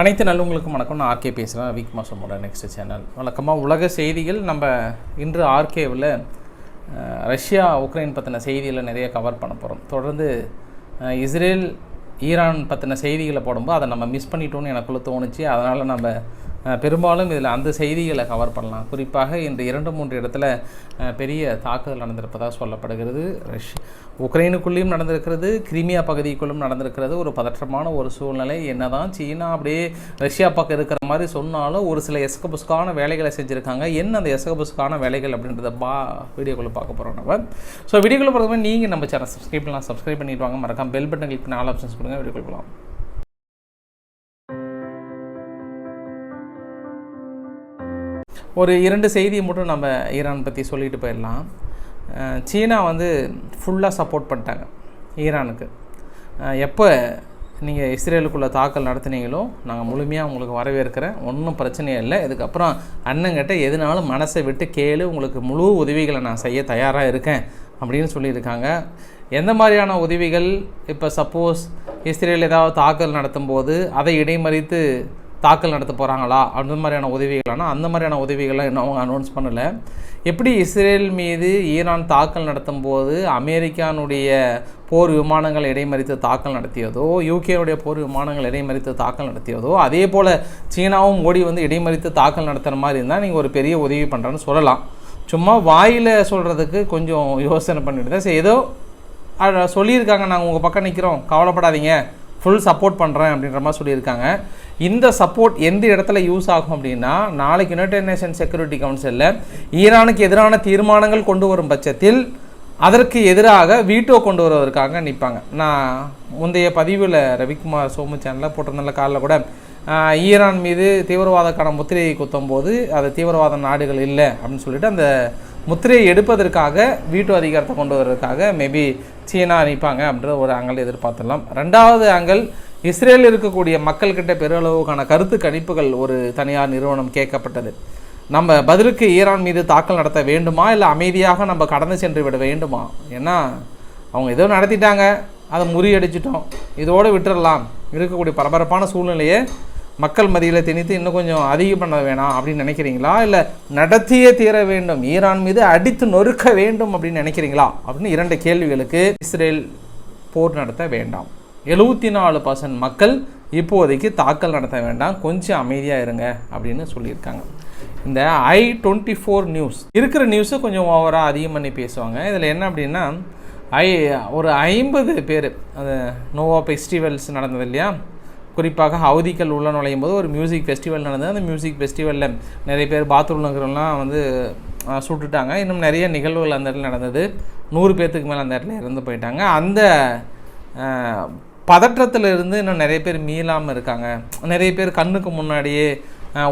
அனைத்து நல்லவங்களுக்கும் வணக்கம். நான் ஆர்கே பேசுகிறேன் வீக் மாசமோட நெக்ஸ்ட் சேனல் வழக்கமாக உலக செய்திகள் நம்ம இன்று ஆர்கேவில் ரஷ்யா உக்ரைன் பற்றின செய்திகளை நிறைய கவர் பண்ண போகிறோம் தொடர்ந்து இஸ்ரேல் ஈரான் பற்றின செய்திகளை போடும்போது அதை நம்ம மிஸ் பண்ணிட்டோம்னு எனக்குள்ளே தோணுச்சு. அதனால் நம்ம பெரும்பாலும் இதில் அந்த செய்திகளை கவர் பண்ணலாம். குறிப்பாக இந்த இரண்டு மூன்று இடத்துல பெரிய தாக்குதல் நடந்திருப்பதாக சொல்லப்படுகிறது. ரஷ் உக்ரைனுக்குள்ளேயும் நடந்திருக்கிறது. கிரிமியா பகுதிக்குள்ளும் நடந்திருக்கிறது. ஒரு பதற்றமான ஒரு சூழ்நிலை. என்னதான் சீனா அப்படியே ரஷ்யா பக்கம் இருக்கிற மாதிரி சொன்னாலும் ஒரு சில எசகபுஸ்கான வேலைகளை செஞ்சுருக்காங்க. என்ன அந்த எசகபுஸ்கான வேலைகள் அப்படின்றத பா வீடியோக்குள்ளே பார்க்க போகிறோம் நம்ம. ஸோ வீடியோக்குள்ளே போகிறதுமே நீங்கள் நம்ம சேனல் சப்ஸ்கிரைப் பண்ணலாம். சப்ஸ்கிரைப் பண்ணிட்டு வாங்க. மறக்காம பெல் பட்டன் கிளிக் பண்ணி ஆல் ஆப்ஷன்ஸ் கொடுங்க. வீடியோக்குள்ளே போகலாம் ஒரு இரண்டு செய்தியை மட்டும் நம்ம ஈரான் பற்றி சொல்லிட்டு போயிடலாம். சீனா வந்து ஃபுல்லாக சப்போர்ட் பண்ணிட்டாங்க ஈரானுக்கு. எப்போ நீங்கள் இஸ்ரேலுக்குள்ளே தாக்கல் நடத்துனீங்களோ நாங்கள் முழுமையாக உங்களுக்கு வரவேற்கிறேன். ஒன்றும் பிரச்சனையே இல்லை. இதுக்கப்புறம் அண்ணங்கிட்ட எதுனாலும் மனசை விட்டு கேளு உங்களுக்கு முழு உதவிகளை நான் செய்ய தயாராக இருக்கேன் அப்படின்னு சொல்லியிருக்காங்க. எந்த மாதிரியான உதவிகள்? இப்போ சப்போஸ் இஸ்ரேல் ஏதாவது தாக்கல் நடத்தும் போது அதை இடைமறித்து தாக்கல் நடத்த போகிறாங்களா அந்த மாதிரியான உதவிகளானா அந்த மாதிரியான உதவிகள்லாம் இன்னும் அவங்க அனௌன்ஸ் பண்ணலை. எப்படி இஸ்ரேல் மீது ஈரான் தாக்கல் நடத்தும் போது அமெரிக்கானுடைய போர் விமானங்கள் இடைமறித்து தாக்கல் நடத்தியதோ யூகேனுடைய போர் விமானங்கள் இடைமறித்து தாக்கல் நடத்தியதோ அதே போல் சீனாவும் மோடி வந்து இடைமறித்து தாக்கல் நடத்துகிற மாதிரி இருந்தால் நீங்கள் ஒரு பெரிய உதவி பண்ணுறேன்னு சொல்லலாம். சும்மா வாயில் சொல்கிறதுக்கு கொஞ்சம் யோசனை பண்ணிட்டு தான் சரி ஏதோ சொல்லியிருக்காங்க. நாங்கள் உங்கள் பக்கம் நிற்கிறோம் கவலைப்படாதீங்க. ஃபுல் சப்போர்ட் பண்ணுறேன் அப்படின்ற மாதிரி சொல்லியிருக்காங்க. இந்த சப்போர்ட் எந்த இடத்துல யூஸ் ஆகும் அப்படின்னா நாளைக்கு யுனைடெட் நேஷன் செக்யூரிட்டி கவுன்சிலில் ஈரானுக்கு எதிரான தீர்மானங்கள் கொண்டு வரும் பட்சத்தில் அதற்கு எதிராக வீட்டோ கொண்டு வருவதற்காக நிற்பாங்க. நான் முந்தைய பதிவில் ரவிக்குமார் சோமு சேனலில் போட்டிருந்த காலில் கூட ஈரான் மீது தீவிரவாதக்கான முத்திரையை குத்தும் போது அது தீவிரவாத நாடுகள் இல்லை அப்படின்னு சொல்லிட்டு அந்த முத்திரையை எடுப்பதற்காக வீட்டோ அதிகாரத்தை கொண்டு வருவதற்காக மேபி சீனா நிற்பாங்க அப்படின்ற ஒரு ஆங்கிள் எதிர்பார்த்துடலாம். ரெண்டாவது ஆங்கிள் இஸ்ரேலில் இருக்கக்கூடிய மக்கள்கிட்ட பெருளவுக்கான கருத்து கணிப்புகள் ஒரு தனியார் நிறுவனம் கேட்கப்பட்டது. நம்ம பதிலுக்கு ஈரான் மீது தாக்கல் நடத்த வேண்டுமா? இல்லை அமைதியாக நம்ம கடந்து சென்று விட வேண்டுமா? ஏன்னா அவங்க ஏதோ நடத்திட்டாங்க. அதை முறியடிச்சிட்டோம். இதோடு விட்டுறலாம். இருக்கக்கூடிய பரபரப்பான சூழ்நிலையை மக்கள் மதியில் திணித்து இன்னும் கொஞ்சம் அதிகம் பண்ண வேணாம் அப்படின்னு நினைக்கிறீங்களா? இல்லை நடத்தியே தீர வேண்டும் ஈரான் மீது அடித்து நொறுக்க வேண்டும் அப்படின்னு நினைக்கிறீங்களா? அப்படின்னு இரண்டு கேள்விகளுக்கு இஸ்ரேல் போர் நடத்த வேண்டாம். எழுபத்தி நாலு பர்சன்ட் மக்கள் இப்போதைக்கு தாக்கல் நடத்த வேண்டாம். கொஞ்சம் அமைதியாக இருங்க அப்படின்னு சொல்லியிருக்காங்க. இந்த ஐ டுவெண்ட்டி ஃபோர் நியூஸ். இருக்கிற நியூஸை கொஞ்சம் ஓவராக அதிகம் பண்ணி பேசுவாங்க. இதில் என்ன அப்படின்னா ஐ ஒரு ஐம்பது பேர் அந்த நோவா ஃபெஸ்டிவல்ஸ் நடந்தது இல்லையா? குறிப்பாக ஹவுதிகள் உள்ள நுழையும் போது ஒரு மியூசிக் ஃபெஸ்டிவல் நடந்தது. அந்த மியூசிக் ஃபெஸ்டிவலில் நிறைய பேர் பாத்ரூம் நகரெல்லாம் வந்து சுட்டுட்டாங்க. இன்னும் நிறைய நிகழ்வுகள் அந்த இடத்துல நடந்தது. நூறு பேர்த்துக்கு மேலே அந்த இடத்துல இறந்து போயிட்டாங்க. அந்த பதற்றத்தில் இருந்து இன்னும் நிறைய பேர் மீளாமல் இருக்காங்க. நிறைய பேர் கண்ணுக்கு முன்னாடியே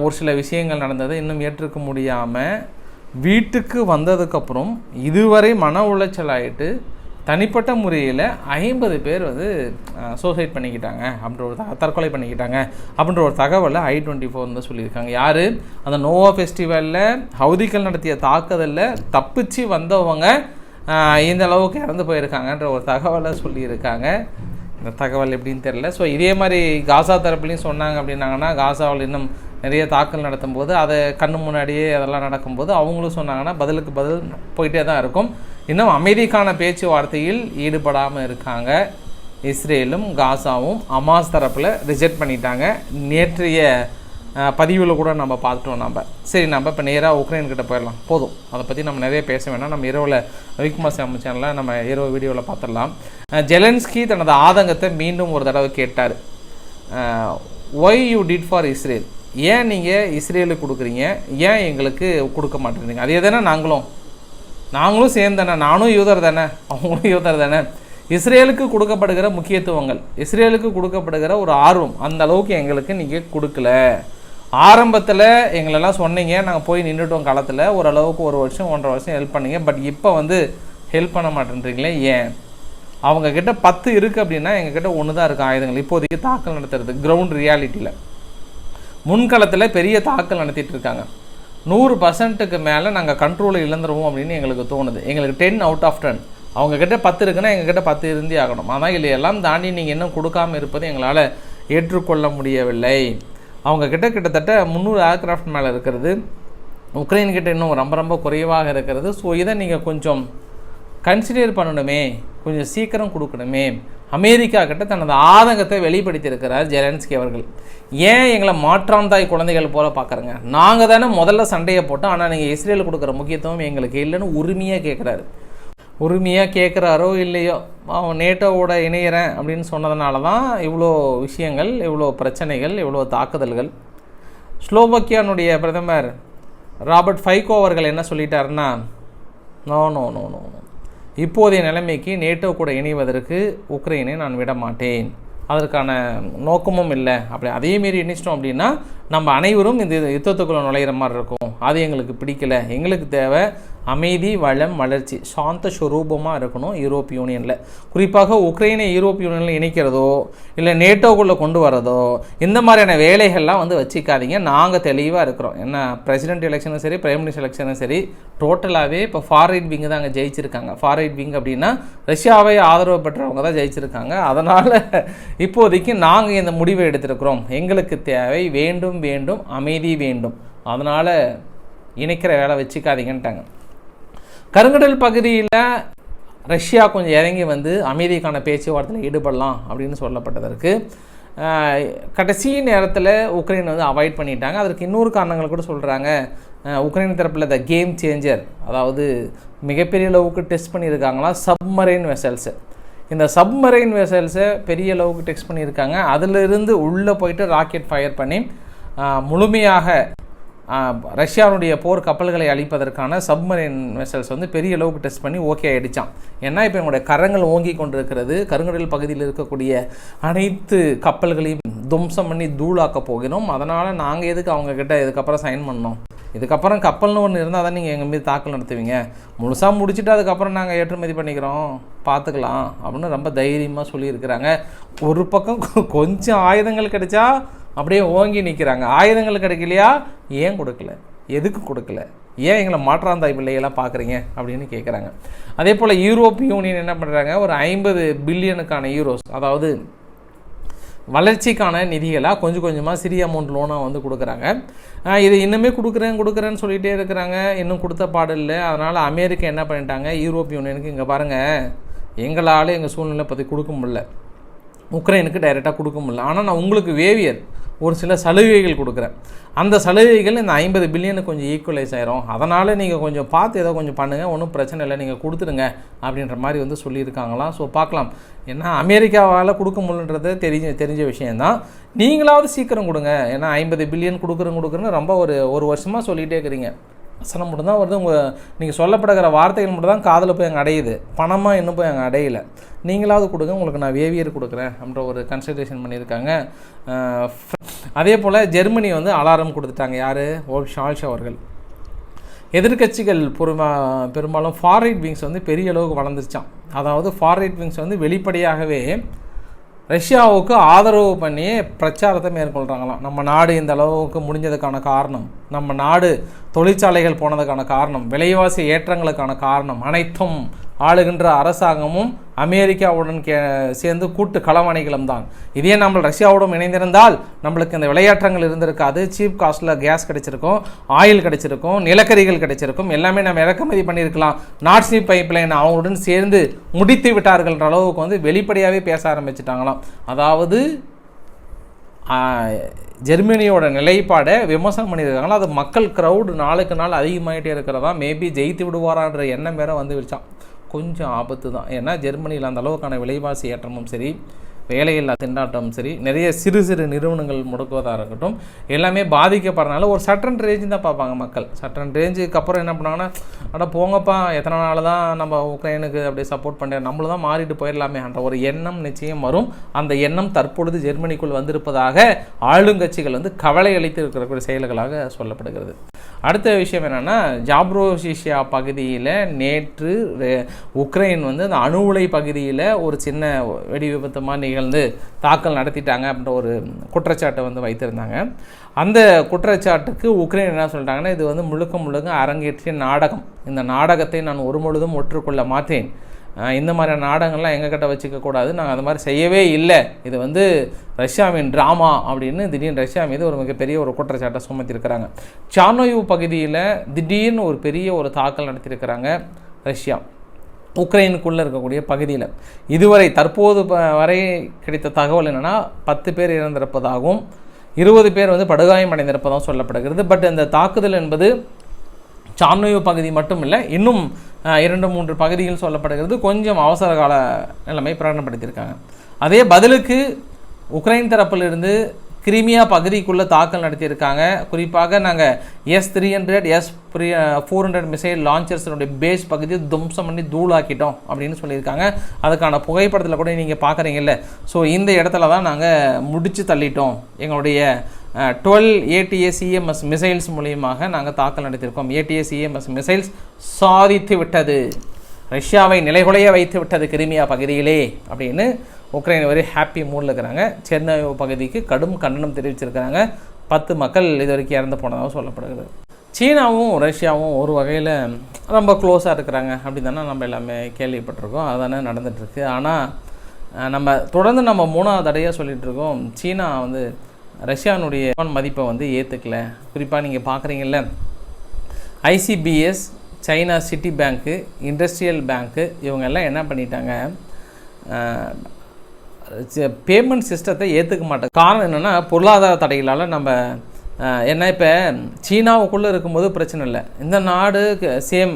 ஒரு சில விஷயங்கள் நடந்தது இன்னும் ஏற்றுக்க முடியாமல் வீட்டுக்கு வந்ததுக்கப்புறம் இதுவரை மன உளைச்சல் ஆயிட்டு தனிப்பட்ட முறையில் ஐம்பது பேர் வந்து சூசைட் பண்ணிக்கிட்டாங்க அப்படின்ற ஒரு த- தற்கொலை பண்ணிக்கிட்டாங்க அப்படின்ற ஒரு தகவலை ஐ டுவெண்ட்டி ஃபோர் வந்து சொல்லியிருக்காங்க. யார்? அந்த நோவா ஃபெஸ்டிவலில் ஹவுதிகள் நடத்திய தாக்குதலில் தப்பிச்சு வந்தவங்க இந்த அளவுக்கு இறந்து போயிருக்காங்கன்ற ஒரு தகவலை சொல்லியிருக்காங்க. இந்த தகவல் எப்படின்னு தெரியல. ஸோ இதே மாதிரி காசா தரப்புலையும் சொன்னாங்க அப்படின்னாங்கன்னா காசாவில் இன்னும் நிறைய தாக்கல் நடத்தும் போது அதை கண்ணு முன்னாடியே அதெல்லாம் நடக்கும்போது அவங்களும் சொன்னாங்கன்னா பதிலுக்கு பதில் போயிட்டே தான் இருக்கும். இன்னும் அமைதிக்கான பேச்சுவார்த்தையில் ஈடுபடாமல் இருக்காங்க. இஸ்ரேலும் காசாவும் அமாஸ் தரப்பில் ரிஜெக்ட் பண்ணிட்டாங்க. நேற்றைய பதிவில் கூட நம்ம பார்த்துட்டோம் நம்ம. சரி நம்ம இப்போ நேராக உக்ரைன்கிட்ட போயிடலாம். போதும். அதை பற்றி நம்ம நிறைய பேச வேணாம். நம்ம இரவில் ரவிக்குமார் சாமி சேனலில் நம்ம இரவு வீடியோவில் பார்த்துடலாம். ஜெலன்ஸ்கி தனது ஆதங்கத்தை மீண்டும் ஒரு தடவை கேட்டார். Why you did for Israel ஏன் நீங்கள் இஸ்ரேலுக்கு கொடுக்குறீங்க? ஏன் எங்களுக்கு கொடுக்க மாட்டேங்கிறீங்க? அதே தானே நாங்களும். நாங்களும் சேர்ந்து தானே நானும் யூதர் தானே. அவங்களும் யூதர் தானே. இஸ்ரேலுக்கு கொடுக்கப்படுகிற முக்கியத்துவங்கள் இஸ்ரேலுக்கு கொடுக்கப்படுகிற ஒரு ஆர்வம் அந்த அளவுக்கு எங்களுக்கு நீங்கள் கொடுக்கல. ஆரம்பத்தில் எங்களெல்லாம் சொன்னீங்க. நாங்கள் போய் நின்றுட்டோம் காலத்தில் ஓரளவுக்கு ஒரு வருஷம் ஒன்றரை வருஷம் ஹெல்ப் பண்ணீங்க. பட் இப்போ வந்து ஹெல்ப் பண்ண மாட்டேன்றீங்களே ஏன்? அவங்கக்கிட்ட பத்து இருக்குது அப்படின்னா எங்ககிட்ட ஒன்று தான் இருக்குது ஆயுதங்கள். இப்போதைக்கு தாக்கல் நடத்துறது கிரவுண்ட் ரியாலிட்டியில் முன்களத்தில் பெரிய தாக்கல் நடத்திட்டு இருக்காங்க. நூறு பர்சன்ட்டுக்கு மேலே நாங்கள் கண்ட்ரோலை இழந்துருவோம் அப்படின்னு எங்களுக்கு தோணுது. எங்களுக்கு டென் அவுட் ஆஃப் டென் அவங்கக்கிட்ட பத்து இருக்குன்னா எங்ககிட்ட பத்து இருந்தே ஆகணும். ஆனால் இல்லை எல்லாம் தாண்டி நீங்கள் இன்னும் கொடுக்காம இருப்பது எங்களால் ஏற்றுக்கொள்ள முடியவில்லை. அவங்க கிட்ட கிட்டத்தட்ட முந்நூறு ஏர்க்ராஃப்ட் மேலே இருக்கிறது. உக்ரைன் கிட்ட இன்னும் ரொம்ப ரொம்ப குறைவாக இருக்கிறது. ஸோ இதை நீங்கள் கொஞ்சம் கன்சிடர் பண்ணணுமே. கொஞ்சம் சீக்கிரம் கொடுக்கணுமே. அமெரிக்கா கிட்ட தனது ஆதங்கத்தை வெளிப்படுத்தியிருக்கிறார் ஜெலன்ஸ்கி அவர்கள். ஏன் எங்களை மாற்றாந்தாய் குழந்தைகள் போல பார்க்குறங்க? நாங்கள் தானே முதல்ல சண்டையை போட்டோம். ஆனால் நீங்கள் இஸ்ரேல் கொடுக்குற முக்கியத்துவம் எங்களுக்கு இல்லைன்னு உரிமையாக கேட்குறாரு உரிமையாக கேட்குறாரோ இல்லையோ அவன் நேட்டோவோட இணையிறேன் அப்படின்னு சொன்னதுனால தான் இவ்வளோ விஷயங்கள் இவ்வளோ பிரச்சனைகள் இவ்வளோ தாக்குதல்கள். ஸ்லோவக்கியானுடைய பிரதமர் ராபர்ட் ஃபைகோ அவர்கள் என்ன சொல்லிட்டாருன்னா no no no no no. இப்போதைய நிலைமைக்கு நேட்டோ கூட இணைவதற்கு உக்ரைனை நான் விட மாட்டேன் அதற்கான நோக்கமும் இல்லை. அப்படி அதே மாரி இணைச்சிட்டோம் அப்படின்னா நம்ம அனைவரும் இந்த யுத்தத்துக்குள்ளே நுழையிற மாதிரி இருக்கும். அது எங்களுக்கு பிடிக்கல. எங்களுக்கு தேவை அமைதி வளம் வளர்ச்சி. சாந்த ஸ்வரூபமாக இருக்கணும் யூரோப் யூனியனில். குறிப்பாக உக்ரைனை யூரோப் யூனியனில் இணைக்கிறதோ இல்லை நேட்டோக்குள்ளே கொண்டு வரதோ இந்த மாதிரியான வேலைகள்லாம் வந்து வச்சுக்காதீங்க. நாங்கள் தெளிவாக இருக்கிறோம். என்ன பிரசிடென்ட் எலெக்ஷனும் சரி பிரைம் மினிஸ்டர் எலெக்ஷனும் சரி டோட்டலாகவே இப்போ ஃபாரைட் விங்கு தான் அங்கே ஜெயிச்சிருக்காங்க. ஃபாரைட் விங் அப்படின்னா ரஷ்யாவை ஆதரவு பெற்றவங்க தான் ஜெயிச்சிருக்காங்க. அதனால் இப்போதைக்கு நாங்கள் இந்த முடிவை எடுத்திருக்கிறோம். எங்களுக்கு தேவை வேண்டும் வேண்டும் அமைதி வேண்டும். அதனால் இணைக்கிற வேலை வச்சுக்காதீங்கன்ட்டாங்க. கருங்கடல் பகுதியில் ரஷ்யா கொஞ்சம் இறங்கி வந்து அமைதிக்கான பேச்சுவார்த்தையில் ஈடுபடலாம் அப்படின்னு சொல்லப்பட்டதற்கு கடைசி நேரத்தில் உக்ரைன் வந்து அவாய்ட் பண்ணிட்டாங்க. அதற்கு இன்னொரு காரணங்கள் கூட சொல்கிறாங்க உக்ரைன் தரப்பில் த கேம் சேஞ்சர் அதாவது மிகப்பெரிய அளவுக்கு டெஸ்ட் பண்ணியிருக்காங்களா? சப்மரைன் வெசல்ஸு இந்த சப்மரைன் வெசல்ஸை பெரிய அளவுக்கு டெக்ஸ்ட் பண்ணியிருக்காங்க. அதிலிருந்து உள்ளே போயிட்டு ராக்கெட் ஃபயர் பண்ணி முழுமையாக ரஷ்யாவுடைய போர் கப்பல்களை அழிப்பதற்கான சப்மரைன் வெசல்ஸ் வந்து பெரிய அளவுக்கு டெஸ்ட் பண்ணி ஓகே ஆகிடுச்சான் ஏன்னா இப்போ எங்களுடைய கரங்கள் ஓங்கி கொண்டிருக்கிறது. கருங்கடல் பகுதியில் இருக்கக்கூடிய அனைத்து கப்பல்களையும் துவம்சம் பண்ணி தூளாக்க போகிறோம். அதனால் நாங்கள் எதுக்கு அவங்கக்கிட்ட இதுக்கப்புறம் சைன் பண்ணோம்? இதுக்கப்புறம் கப்பல்னு ஒன்று இருந்தால் தான் நீங்கள் எங்கள் மீது தாக்கல் நடத்துவீங்க. முழுசாக முடிச்சுட்டு அதுக்கப்புறம் நாங்கள் ஏற்றுமதி பண்ணிக்கிறோம். பார்த்துக்கலாம் அப்படின்னு ரொம்ப தைரியமாக சொல்லியிருக்கிறாங்க. ஒரு பக்கம் கொஞ்சம் ஆயுதங்கள் கிடைச்சா அப்படியே ஓங்கி நிற்கிறாங்க ஆயுதங்கள் கிடைக்கலையா? ஏன் கொடுக்கல? எதுக்கு கொடுக்கல? ஏன் எங்களை மாற்றாந்தாய் பிள்ளைகளாக பார்க்குறீங்க அப்படின்னு கேட்குறாங்க அதே போல் யூரோப் யூனியன் என்ன பண்ணுறாங்க ஒரு ஐம்பது பில்லியனுக்கான யூரோஸ் அதாவது வளர்ச்சிக்கான நிதிகளாக கொஞ்சம் கொஞ்சமாக சிறிய அமௌண்ட் லோனாக வந்து கொடுக்குறாங்க. இது இன்னுமே கொடுக்குறேன் கொடுக்குறேன்னு சொல்லிகிட்டே இருக்கிறாங்க. இன்னும் கொடுத்த பாடு இல்லை. அதனால் அமெரிக்கா என்ன பண்ணிட்டாங்க? யூரோப் யூனியனுக்கு இங்கே பாருங்கள் எங்களால் எங்கள் சூழ்நிலை பற்றி கொடுக்க முடில உக்ரைனுக்கு டைரெக்டாக கொடுக்க முடியல. ஆனால் நான் உங்களுக்கு வேவியர் ஒரு சில சலுகைகள் கொடுக்குறேன். அந்த சலுகைகள் இந்த ஐம்பது பில்லியனுக்கு கொஞ்சம் ஈக்குவலைஸ் ஆயிரும். அதனால் நீங்கள் கொஞ்சம் பார்த்து ஏதோ கொஞ்சம் பண்ணுங்கள் ஒன்றும் பிரச்சனை இல்லை. நீங்கள் கொடுத்துடுங்க அப்படின்ற மாதிரி வந்து சொல்லியிருக்காங்களாம். ஸோ பார்க்கலாம். ஏன்னா அமெரிக்காவால் கொடுக்க முடியன்றது தெரிஞ்ச தெரிஞ்ச விஷயந்தான் நீங்களாவது சீக்கிரம் கொடுங்க. ஏன்னா ஐம்பது பில்லியன் கொடுக்குறேன் கொடுக்குறேன்னு ரொம்ப ஒரு ஒரு வருஷமாக சொல்லிகிட்டே இருக்கிறீங்க. வசனம் மட்டும் தான் வருது. உங்கள் நீங்கள் சொல்லப்படுகிற வார்த்தைகள் மட்டும் தான் காதில் போய் அங்கே அடையுது. பணமாக இன்னும் போய் அங்கே அடையலை. நீங்களாவது கொடுங்க உங்களுக்கு நான் வேவியர் கொடுக்குறேன் அப்படின்ற ஒரு கன்சல்டேஷன் பண்ணியிருக்காங்க. அதே போல் ஜெர்மனி வந்து அலாரம் கொடுத்துட்டாங்க. யார்? ஓ ஷால்ஷ் அவர்கள். எதிர்க்கட்சிகள் பெருமா பெரும்பாலும் ஃபார்ரைட் விங்ஸ் வந்து பெரிய அளவுக்கு வளர்ந்துருச்சான் அதாவது ஃபார்ரைட் விங்ஸ் வந்து வெளிப்படையாகவே ரஷ்யாவுக்கு ஆதரவு பண்ணி பிரச்சாரத்தை மேற்கொள்கிறாங்களாம் நம்ம நாடு இந்த அளவுக்கு முடிஞ்சதுக்கான காரணம். நம்ம நாடு தொழிற்சாலைகள் போனதுக்கான காரணம் விலைவாசி ஏற்றங்களுக்கான காரணம் அனைத்தும் ஆளுகின்ற அரசாங்கமும் அமெரிக்காவுடன் கே சேர்ந்து கூட்டு களவாணிகளும் தான். இதே நம்ம ரஷ்யாவுடன் இணைந்திருந்தால் நம்மளுக்கு இந்த விளையாட்டங்கள் இருந்திருக்காது. சீப் காஸ்ட்டில் கேஸ் கிடைச்சிருக்கும் ஆயில் கிடைச்சிருக்கும் நிலக்கரிகள் கிடைச்சிருக்கும் எல்லாமே நம்ம இறக்குமதி பண்ணியிருக்கலாம். நாட்ஸி பைப்லைன் அவங்களுடன் சேர்ந்து முடித்து விட்டார்கள்ன்ற அளவுக்கு வந்து வெளிப்படையாகவே பேச ஆரம்பிச்சிட்டாங்களாம். அதாவது ஜெர்மனியோட நிலைப்பாடை விமர்சனம் பண்ணியிருக்காங்களோ? அது மக்கள் க்ரௌடு நாளுக்கு நாள் அதிகமாகிட்டே இருக்கிறதா? மேபி ஜெயித்து விடுவாரான்ற எண்ணம் வேற வந்து வச்சான் கொஞ்சம் ஆபத்து தான் ஏன்னா ஜெர்மனியில் அந்த அளவுக்கான விலைவாசி ஏற்றமும் சரி வேலையில்லா திண்டாட்டம் சரி நிறைய சிறு சிறு நிறுவனங்கள் முடக்குவதாக இருக்கட்டும் எல்லாமே பாதிக்கப்படுறனால ஒரு சட்டன் ரேஞ்சு தான் பார்ப்பாங்க மக்கள். சட்டன் ரேஞ்சுக்கு அப்புறம் என்ன பண்ணாங்கன்னா அட போங்கப்பா எத்தனை நாள் தான் நம்ம உக்ரைனுக்கு அப்படியே சப்போர்ட் பண்ணுற நம்மளும் தான் மாறிட்டு போயிடலாமே என்ற ஒரு எண்ணம் நிச்சயம் வரும். அந்த எண்ணம் தற்பொழுது ஜெர்மனிக்குள் வந்திருப்பதாக ஆளுங்கட்சிகள் வந்து கவலை அளித்து இருக்கிற செயல்களாக சொல்லப்படுகிறது. அடுத்த விஷயம் என்னென்னா ஜாப்ரோசிஷியா பகுதியில் நேற்று உக்ரைன் வந்து அந்த அணு உலை பகுதியில் ஒரு சின்ன வெடி விபத்தமாக நிகழ்ந்து தாக்கல் நடத்திட்டாங்க அப்படின்ற ஒரு குற்றச்சாட்டை வந்து வைத்திருந்தாங்க. அந்த குற்றச்சாட்டுக்கு உக்ரைன் என்ன சொல்லிட்டாங்கன்னா இது வந்து முழுக்க முழுக்க அரங்கேற்றிய நாடகம். இந்த நாடகத்தை நான் ஒரு முழுதும் ஒற்றுக்கொள்ள மாட்டேன். இந்த மாதிரியான நாடகங்கள்லாம் எங்ககிட்ட வச்சுக்கக்கூடாது நாங்கள் அந்த மாதிரி செய்யவே இல்லை. இது வந்து ரஷ்யாவின் ட்ராமா அப்படின்னு திடீர்னு ரஷ்யா மீது ஒரு மிகப்பெரிய ஒரு குற்றச்சாட்டை சுமத்தியிருக்கிறாங்க சானோயு பகுதியில் திடீர்னு ஒரு பெரிய ஒரு தாக்கல் நடத்தியிருக்கிறாங்க ரஷ்யா. உக்ரைனுக்குள்ளே இருக்கக்கூடிய பகுதியில். இதுவரை தற்போது வரை கிடைத்த தகவல் என்னென்னா பத்து பேர் இறந்திருப்பதாகவும் இருபது பேர் வந்து படுகாயம் அடைந்திருப்பதாகவும் சொல்லப்படுகிறது. பட் இந்த தாக்குதல் என்பது சார்னோயு பகுதி மட்டும் இல்லை இன்னும் இரண்டு மூன்று பகுதிகள் சொல்லப்படுகிறது. கொஞ்சம் அவசர கால நிலைமை பிரகடனப்படுத்தியிருக்காங்க. அதே பதிலுக்கு உக்ரைன் தரப்பிலிருந்து கிரிமியா பகுதிக்குள்ளே தாக்கல் நடத்தியிருக்காங்க. குறிப்பாக நாங்கள் S three hundred S four hundred missile லான்ச்சர்ஸினுடைய base பகுதியை தும்சம் பண்ணி தூளாக்கிட்டோம் அப்படின்னு சொல்லியிருக்காங்க. அதுக்கான புகைப்படத்தில் கூட நீங்கள் பார்க்குறீங்கல்ல ஸோ இந்த இடத்துல தான் நாங்கள் முடித்து தள்ளிட்டோம் எங்களுடைய டுவெல் ஏடிஎஸ் இஎம்எஸ் மிசைல்ஸ் மூலியமாக நாங்கள் தாக்கல் நடத்தியிருக்கோம். ஏடிஎஸ் இஎம்எஸ் மிசைல்ஸ் சாதித்து விட்டது. ரஷ்யாவை நிலைகுலைய வைத்து விட்டது கிரிமியா பகுதியிலே அப்படின்னு உக்ரைன் வரை ஹாப்பி மூடில் இருக்கிறாங்க. சென்னை பகுதிக்கு கடும் கண்டனம் தெரிவிச்சிருக்கிறாங்க. பத்து மக்கள் இது வரைக்கும் இறந்து போனதாக சொல்லப்படுகிறது. சீனாவும் ரஷ்யாவும் ஒரு வகையில் ரொம்ப க்ளோஸாக இருக்கிறாங்க அப்படி தானே நம்ம எல்லாமே கேள்விப்பட்டிருக்கோம். அதுதானே நடந்துகிட்ருக்கு ஆனால் நம்ம தொடர்ந்து நம்ம மூணாவது தடையாக சொல்லிகிட்ருக்கோம் இருக்கோம். சீனா வந்து ரஷ்யானுடைய மதிப்பை வந்து ஏற்றுக்கல குறிப்பாக நீங்கள் பார்க்குறீங்கல்ல ICBS China city bank industrial bank இவங்க எல்லாம் என்ன பண்ணிட்டாங்க? பேமெண்ட் சிஸ்டத்தை ஏற்றுக்க மாட்டாங்க. காரணம் என்னென்னா பொருளாதார தடைகளால் நம்ம ஏன்னா என்ன இப்போ சீனாவுக்குள்ளே இருக்கும்போது பிரச்சனை இல்லை. இந்த நாடு சேம்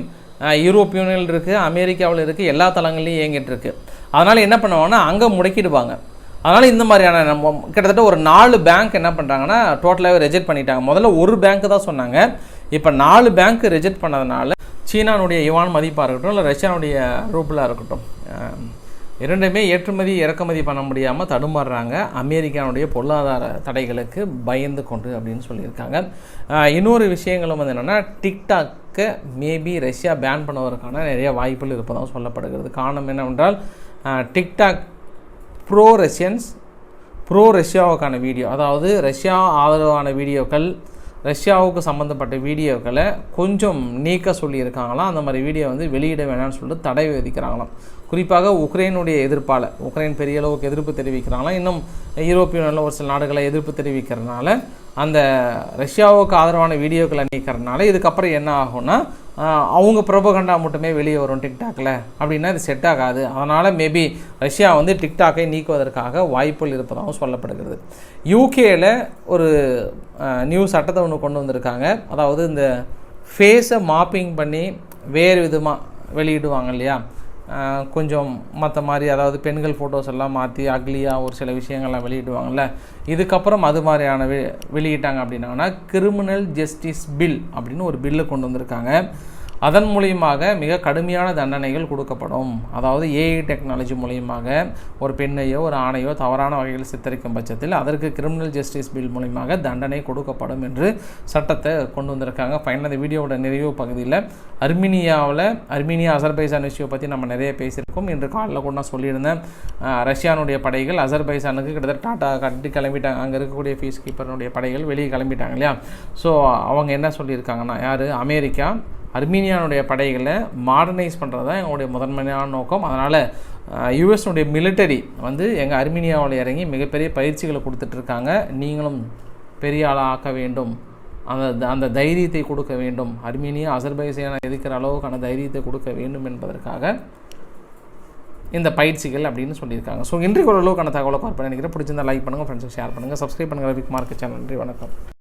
யூரோப் யூனியன் இருக்குது அமெரிக்காவில் இருக்குது எல்லா தளங்கள்லையும் இயங்கிட்டு இருக்கு. அதனால் என்ன பண்ணுவாங்கன்னா அங்கே முடக்கிடுவாங்க. அதனால் இந்த மாதிரியான நம்ம கிட்டத்தட்ட ஒரு நாலு பேங்க் என்ன பண்ணுறாங்கன்னா டோட்டலாகவே ரிஜெக்ட் பண்ணிட்டாங்க. முதல்ல ஒரு பேங்க் தான் சொன்னாங்க. இப்போ நாலு பேங்க் ரிஜெக்ட் பண்ணதுனால சீனானுடைய யுவான் மதிப்பாக இருக்கட்டும் இல்லை ரஷ்யானுடைய ரூபிளாக இருக்கட்டும் இரண்டுமே ஏற்றுமதி இறக்குமதி பண்ண முடியாமல் தடுமாறுறாங்க. அமெரிக்கானுடைய பொருளாதார தடைகளுக்கு பயந்து கொண்டு அப்படின்னு சொல்லியிருக்காங்க. இன்னொரு விஷயங்களும் வந்து என்னென்னா டிக்டாக்கை மேபி ரஷ்யா பேன் பண்ணுவதற்கான நிறைய வாய்ப்புகள் இருப்பதாக சொல்லப்படுகிறது. காரணம் என்னவென்றால் டிக்டாக் ப்ரோ ரஷ்யன்ஸ் ப்ரோ ரஷ்யாவுக்கான வீடியோ அதாவது ரஷ்யா ஆதரவான வீடியோக்கள் ரஷ்யாவுக்கு சம்மந்தப்பட்ட வீடியோக்களை கொஞ்சம் நீக்க சொல்லியிருக்காங்களாம். அந்த மாதிரி வீடியோ வந்து வெளியிட வேணாம்னு சொல்லிட்டு தடை விதிக்கிறாங்களாம். குறிப்பாக உக்ரைனுடைய எதிர்ப்பால். உக்ரைன் பெரிய அளவுக்கு எதிர்ப்பு தெரிவிக்கிறாங்களாம். இன்னும் யூரோப்பியனில் ஒரு சில நாடுகளை எதிர்ப்பு தெரிவிக்கிறதுனால அந்த ரஷ்யாவுக்கு ஆதரவான வீடியோக்களை நீக்கிறதுனால இதுக்கப்புறம் என்ன ஆகும்னா அவங்க ப்ரோபகண்டா மட்டுமே வெளியே வரும் டிக்டாக்கில் அப்படின்னா இது செட் ஆகாது. அதனால் மேபி ரஷ்யா வந்து டிக்டாக்கை நீக்குவதற்காக வாய்ப்புகள் இருப்பதாகவும் சொல்லப்படுகிறது. யூகேயில் ஒரு நியூ சட்டத்தை ஒன்று கொண்டு வந்திருக்காங்க. அதாவது இந்த ஃபேஸை மாப்பிங் பண்ணி வேறு விதமாக வெளியிடுவாங்க இல்லையா? கொஞ்சம் மற்ற மாதிரி அதாவது பெண்கள் ஃபோட்டோஸ் எல்லாம் மாற்றி அக்லியாக ஒரு சில விஷயங்கள்லாம் வெளியிடுவாங்கள்ல இதுக்கப்புறம் அது மாதிரியான வெ வெளியிட்டாங்க அப்படின்னாங்கன்னா கிரிமினல் ஜஸ்டிஸ் பில் அப்படின்னு ஒரு பில்லு கொண்டு வந்திருக்காங்க. அதன் மூலியமாக மிக கடுமையான தண்டனைகள் கொடுக்கப்படும். அதாவது ஏஐ டெக்னாலஜி மூலியமாக ஒரு பெண்ணையோ ஒரு ஆணையோ தவறான வகையில் சித்தரிக்கும் பட்சத்தில் அதற்கு கிரிமினல் ஜஸ்டிஸ் பில் மூலியமாக தண்டனை கொடுக்கப்படும் என்று சட்டத்தை கொண்டு வந்திருக்காங்க. ஃபைனல் வீடியோவோட நிறைவு பகுதியில் அர்மீனியாவில் அர்மீனியா அசர்பைசான் இஷ்யூ பற்றி நம்ம நிறைய பேசியிருக்கோம். இன்று காலையில் கூட நான் சொல்லியிருந்தேன். ரஷ்யானுடைய படைகள் அசர்பைசானுக்கு கிட்டத்தட்ட டாட்டா கட்டி கிளம்பிட்டாங்க. அங்கே இருக்கக்கூடிய ஃபீஸ் கீப்பர்னுடைய படைகள் வெளியே கிளம்பிட்டாங்க இல்லையா? ஸோ அவங்க என்ன சொல்லியிருக்காங்கன்னா யார்? அமெரிக்கா அர்மீனியானுடைய படைகளை மாடர்னைஸ் பண்ணுறது தான் எங்களுடைய முதன்மையான நோக்கம். அதனால் யூஎஸ்னுடைய மிலிட்டரி வந்து எங்கள் அர்மீனியாவில் இறங்கி மிகப்பெரிய பயிற்சிகளை கொடுத்துட்ருக்காங்க. நீங்களும் பெரிய ஆளாக ஆக்க வேண்டும். அந்த அந்த தைரியத்தை கொடுக்க வேண்டும். அர்மீனியா அசர்பைசானை எதிர்க்கிற அளவுக்கான தைரியத்தை கொடுக்க வேண்டும் என்பதற்காக இந்த பயிற்சிகள் அப்படின்னு சொல்லியிருக்காங்க. ஸோ இன்றைக்கு ஒரு அளவுக்கான தகவலை பார்ப்பேன். நினைக்கிறேன் பிடிச்சிருந்தா லைக் பண்ணுங்கள் ஃப்ரெண்ட்ஸுக்கு ஷேர் பண்ணுங்கள் சப்ஸ்கிரைப் பண்ணுங்கள் விக் மார்க்கெட் சேனல் நன்றி வணக்கம்.